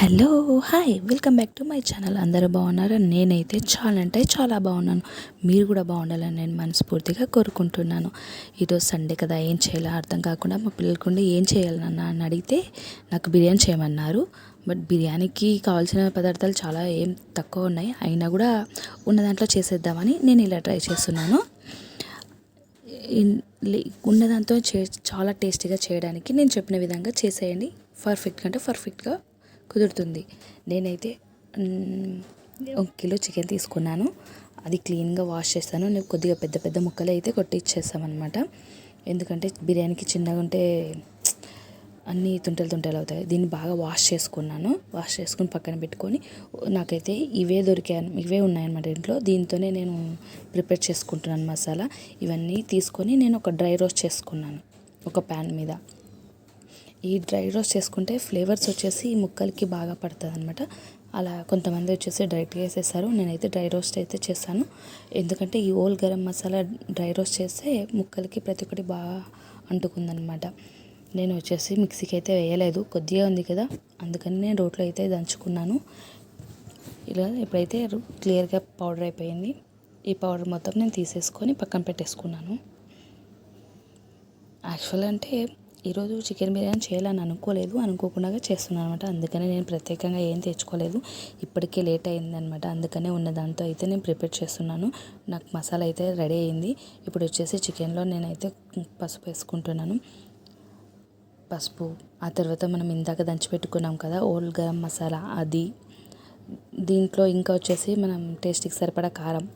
Hello hi welcome back to my channel. అందరూ బాగున్నారా? నేనైతే చాలా అంటే చాలా బాగున్నాను. మీరు కూడా బాగుండాలని నేను మనస్ఫూర్తిగా కోరుకుంటున్నాను. ఈరోజు సండే కదా ఏం చేయాలో అర్థం కాకుండా మా పిల్లలకుండా ఏం చేయాలన్నా అని అడిగితే నాకు బిర్యానీ చేయమన్నారు. బట్ బిర్యానీకి కావాల్సిన పదార్థాలు చాలా ఏం తక్కువ ఉన్నాయి. అయినా కూడా ఉన్న దాంట్లో చేసేద్దామని నేను ఇలా ట్రై చేస్తున్నాను. ఉన్నదాంతో చే చాలా టేస్టీగా చేయడానికి నేను చెప్పిన విధంగా చేసేయండి. పర్ఫెక్ట్గా అంటే పర్ఫెక్ట్గా కుదురుతుంది. నేనైతే ఒక కిలో చికెన్ తీసుకున్నాను. అది క్లీన్గా వాష్ చేస్తాను. నేను కొద్దిగా పెద్ద పెద్ద ముక్కలు అయితే కొట్టిచ్చేస్తామన్నమాట. ఎందుకంటే బిర్యానీకి చిన్నగా ఉంటే అన్నీ తుంటలు తుంటలు అవుతాయి. దీన్ని బాగా వాష్ చేసుకున్నాను. వాష్ చేసుకుని పక్కన పెట్టుకొని నాకైతే ఇవే దొరికాయి ఇవే ఉన్నాయన్నమాట ఇంట్లో. దీంతోనే నేను ప్రిపేర్ చేసుకుంటున్నాను మసాలా. ఇవన్నీ తీసుకొని నేను ఒక డ్రై రోస్ట్ చేసుకున్నాను. ఒక ప్యాన్ మీద. ఈ డ్రై రోస్ట్ చేసుకుంటే ఫ్లేవర్స్ వచ్చేసి ఈ ముక్కలకి బాగా పడుతుంది అనమాట అలా కొంతమంది వచ్చేసి డైరెక్ట్గా వేసేస్తారు నేనైతే డ్రై రోస్ట్ అయితే చేస్తాను. ఎందుకంటే ఈ whole garam masala dry roast చేస్తే ముక్కలకి ప్రతి ఒక్కటి బాగా అంటుకుందనమాట నేను వచ్చేసి మిక్సీకి అయితే వేయలేదు. కొద్దిగా ఉంది కదా. అందుకని నేను రోట్లో అయితే దంచుకున్నాను. ఇలా ఇప్పుడైతే క్లియర్గా పౌడర్ అయిపోయింది ఈ పౌడర్ మొత్తం నేను తీసేసుకొని పక్కన పెట్టేసుకున్నాను. యాక్చువల్ అంటే ఈరోజు చికెన్ బిర్యానీ చేయాలని అనుకోలేదు అనుకోకుండా చేస్తున్నాను అనమాట అందుకనే నేను ప్రత్యేకంగా ఏం తెచ్చుకోలేదు. ఇప్పటికే లేట్ అయిందనమాట అందుకనే ఉన్న దాంతో అయితే నేను ప్రిపేర్ చేస్తున్నాను. నాకు మసాలా అయితే రెడీ అయింది. ఇప్పుడు వచ్చేసి చికెన్లో నేనైతే పసుపు వేసుకుంటున్నాను. పసుపు ఆ తర్వాత మనం ఇందాక దంచి పెట్టుకున్నాం కదా ఓల్ గరం మసాలా అది. దీంట్లో ఇంకా వచ్చేసి మనం టేస్ట్కి సరిపడా కారం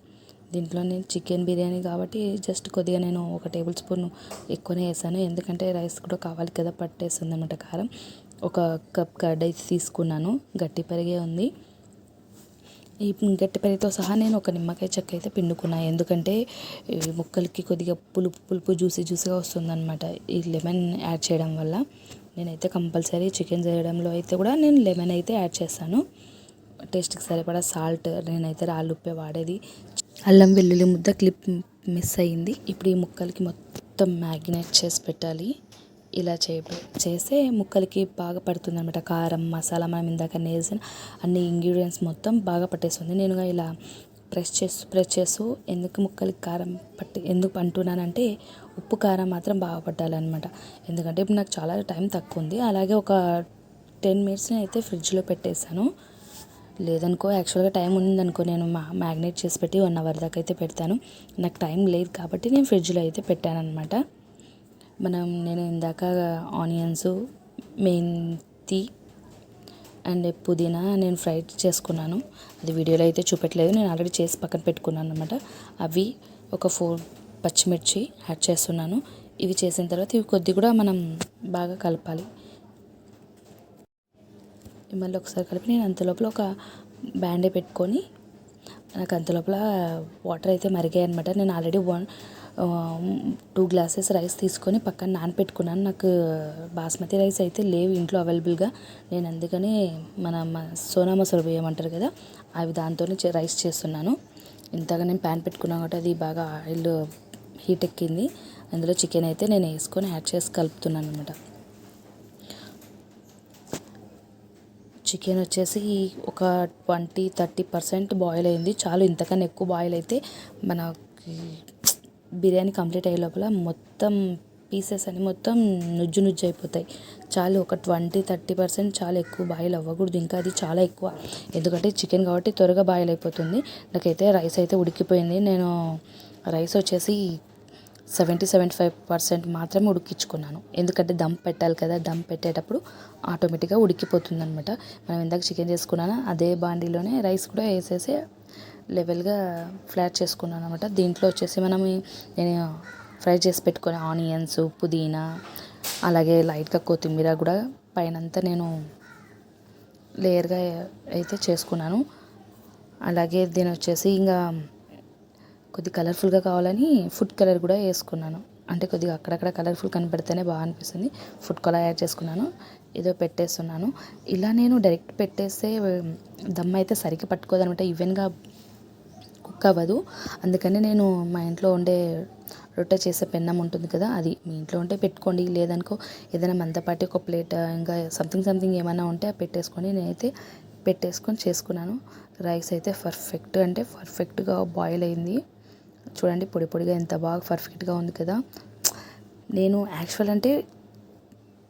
దీంట్లో నేను చికెన్ బిర్యానీ కాబట్టి జస్ట్ కొద్దిగా నేను ఒక టేబుల్ స్పూన్ ఎక్కువనే వేసాను. ఎందుకంటే రైస్ కూడా కావాలి కదా పట్టేస్తుంది అనమాట కారం. ఒక కప్ కర్డ్ అయితే తీసుకున్నాను. గట్టి పెరిగే ఉంది. ఈ గట్టి పెరిగితో సహా నేను ఒక నిమ్మకాయ చెక్క అయితే పిండుకున్నాను ఎందుకంటే ఈ ముక్కలకి కొద్దిగా పులుపు పులుపు జ్యూసీ జ్యూసీగా వస్తుందన్నమాట. ఈ లెమన్ యాడ్ చేయడం వల్ల నేనైతే కంపల్సరీ చికెన్ చేయడంలో అయితే కూడా నేను లెమన్ అయితే యాడ్ చేస్తాను. టేస్ట్కి సరిపడా సాల్ట్ నేనైతే రాళ్ళుప్పే వాడేది. అల్లం వెల్లుల్లి ముద్ద క్లిప్ మిస్ అయ్యింది. ఇప్పుడు ఈ ముక్కలకి మొత్తం మ్యాగ్నేట్ చేసి పెట్టాలి. ఇలా చే చేస్తే ముక్కలకి బాగా పడుతుంది అనమాట కారం మసాలా మనం ఇందాక వేసిన అన్ని ఇంగ్రీడియంట్స్ మొత్తం బాగా పట్టేస్తుంది. నేను ఇలా ప్రెస్ చేస్తూ ప్రెస్ చేస్తూ ఎందుకు ముక్కలకి కారం పట్టి ఎందుకు అంటున్నానంటే ఉప్పు కారం మాత్రం బాగా పట్టాలన్నమాట. ఎందుకంటే ఇప్పుడు నాకు చాలా టైం తక్కువ ఉంది. అలాగే ఒక టెన్ మినిట్స్ని అయితే ఫ్రిడ్జ్లో పెట్టేశాను. లేదనుకో యాక్చువల్గా టైం ఉందనుకో నేను మా మ్యాగ్నేట్ చేసి పెట్టి వన్ అవర్ దాకా అయితే పెడతాను. నాకు టైం లేదు కాబట్టి నేను ఫ్రిడ్జ్లో అయితే పెట్టాను అనమాట మనం నేను ఇందాక ఆనియన్స్ మెంతి అండ్ పుదీనా నేను ఫ్రై చేసుకున్నాను. అది వీడియోలో అయితే చూపెట్టలేదు. నేను ఆల్రెడీ చేసి పక్కన పెట్టుకున్నాను అనమాట అవి ఒక ఫోర్ పచ్చిమిర్చి యాడ్ చేస్తున్నాను. ఇవి చేసిన తర్వాత ఇవి కొద్ది కూడా మనం బాగా కలపాలి. మళ్ళీ ఒకసారి కలిపి నేను అంత లోపల ఒక బ్యాండే పెట్టుకొని నాకు అంత లోపల వాటర్ అయితే మరిగాయి అనమాట నేను already one two glasses rice తీసుకొని పక్కన నానపెట్టుకున్నాను. నాకు బాస్మతి రైస్ అయితే లేవు ఇంట్లో అవైలబుల్గా. నేను అందుకని మన సోనా మసూర బియ్యం అంటారు కదా అవి దాంతోనే రైస్ చేస్తున్నాను. ఇంతగా నేను ప్యాన్ పెట్టుకున్నాను కాబట్టి అది బాగా ఆయిల్ హీట్ ఎక్కింది. అందులో చికెన్ అయితే నేను వేసుకొని యాడ్ చేసి కలుపుతున్నాను అనమాట చికెన్ వచ్చేసి ఒక ట్వంటీ థర్టీ పర్సెంట్ బాయిల్ అయింది. చాలు ఇంతకన్నా ఎక్కువ బాయిల్ అయితే మనకి బిర్యానీ కంప్లీట్ అయ్యే లోపల మొత్తం పీసెస్ అని మొత్తం నుజ్జు నుజ్జు అయిపోతాయి. చాలు ఒక ట్వంటీ థర్టీ పర్సెంట్ చాలా ఎక్కువ బాయిల్ అవ్వకూడదు. ఇంకా అది చాలా ఎక్కువ. ఎందుకంటే చికెన్ కాబట్టి త్వరగా బాయిల్ అయిపోతుంది. నాకైతే రైస్ అయితే ఉడికిపోయింది. నేను రైస్ వచ్చేసి సెవెంటీ సెవెంటీ ఫైవ్ పర్సెంట్ మాత్రమే ఉడికించుకున్నాను. ఎందుకంటే దమ్ పెట్టాలి కదా దమ్ పెట్టేటప్పుడు ఆటోమేటిక్గా ఉడికిపోతుందనమాట మనం ఇందాక చికెన్ చేసుకున్నాను అదే బాండీలోనే రైస్ కూడా వేసేసి లెవెల్గా ఫ్లాట్ చేసుకున్నాను అనమాట దీంట్లో వచ్చేసి మనం నేను ఫ్రై చేసి పెట్టుకునే ఆనియన్స్ పుదీనా అలాగే లైట్గా కొత్తిమీర కూడా పైనంతా నేను లేయర్గా అయితే చేసుకున్నాను. అలాగే దీని వచ్చేసి ఇంకా కొద్ది కలర్ఫుల్గా కావాలని ఫుడ్ కలర్ కూడా వేసుకున్నాను. అంటే కొద్దిగా అక్కడక్కడ కలర్ఫుల్ కనబడితేనే బాగా అనిపిస్తుంది ఫుడ్ కలర్ యాడ్ చేసుకున్నాను. ఏదో పెట్టేస్తున్నాను. ఇలా నేను డైరెక్ట్ పెట్టేస్తే దమ్ అయితే సరిగ్గా పట్టుకోదనమాట. ఈవెన్గా కుక్ కుక్ అవ్వదు. అందుకని నేను మా ఇంట్లో ఉండే రొట్టె చేసే పెన్నం ఉంటుంది కదా అది మీ ఇంట్లో ఉంటే పెట్టుకోండి. లేదనుకో ఏదైనా మందపాటి ఒక ప్లేట్ ఇంకా సంథింగ్ సంథింగ్ ఏమైనా ఉంటే పెట్టేసుకొని నేనైతే పెట్టేసుకొని చేసుకున్నాను. రైస్ అయితే పర్ఫెక్ట్ అంటే పర్ఫెక్ట్గా బాయిల్ అయింది. చూడండి పొడి పొడిగా ఎంత బాగా పర్ఫెక్ట్గా ఉంది కదా. నేను యాక్చువల్ అంటే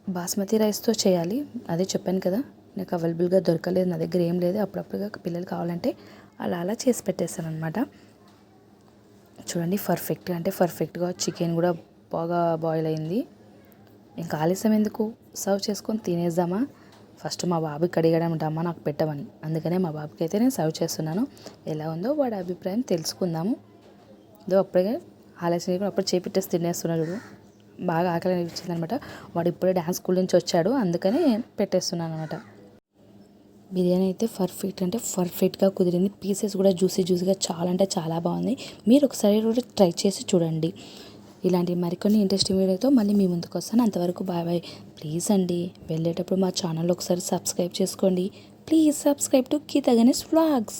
బాస్మతి రైస్తో చేయాలి. అదే చెప్పాను కదా నాకు అవైలబుల్గా దొరకలేదు నా దగ్గర ఏం లేదు. అప్పుడప్పుడుగా పిల్లలు కావాలంటే అలా అలా చేసి పెట్టేస్తాను అనమాట చూడండి పర్ఫెక్ట్గా అంటే పర్ఫెక్ట్గా చికెన్ కూడా బాగా బాయిల్ అయింది. ఇంకా ఆలస్యం ఎందుకు? సర్వ్ చేసుకొని తినేద్దామా? ఫస్ట్ మా బాబుకి కడిగడం అమ్మ నాకు పెట్టమని. అందుకనే మా బాబుకి అయితే నేను సర్వ్ చేస్తున్నాను. ఎలా ఉందో వాడి అభిప్రాయం తెలుసుకుందాము. దో అప్పుడే ఆలస్యం కూడా అప్పుడు చేపెట్టేసి తినేస్తున్నాడు బాగా ఆకలి అనిపించింది అనమాట వాడు ఇప్పుడే డ్యాన్స్ స్కూల్ నుంచి వచ్చాడు. అందుకని పెట్టేస్తున్నాను అనమాట బిర్యానీ అయితే పర్ఫెక్ట్ అంటే పర్ఫెక్ట్గా కుదిరింది. పీసెస్ కూడా జ్యూసీ జ్యూసీగా చాలా అంటే చాలా బాగుంది. మీరు ఒకసారి కూడా ట్రై చేసి చూడండి. ఇలాంటి మరికొన్ని ఇంట్రెస్టింగ్ వీడియోతో మళ్ళీ మీ ముందుకు వస్తాను. అంతవరకు బాయ్ బాయ్ ప్లీజ్ అండి వెళ్ళేటప్పుడు మా ఛానల్ ఒకసారి సబ్స్క్రైబ్ చేసుకోండి. Please subscribe to Geetha Ganesh vlogs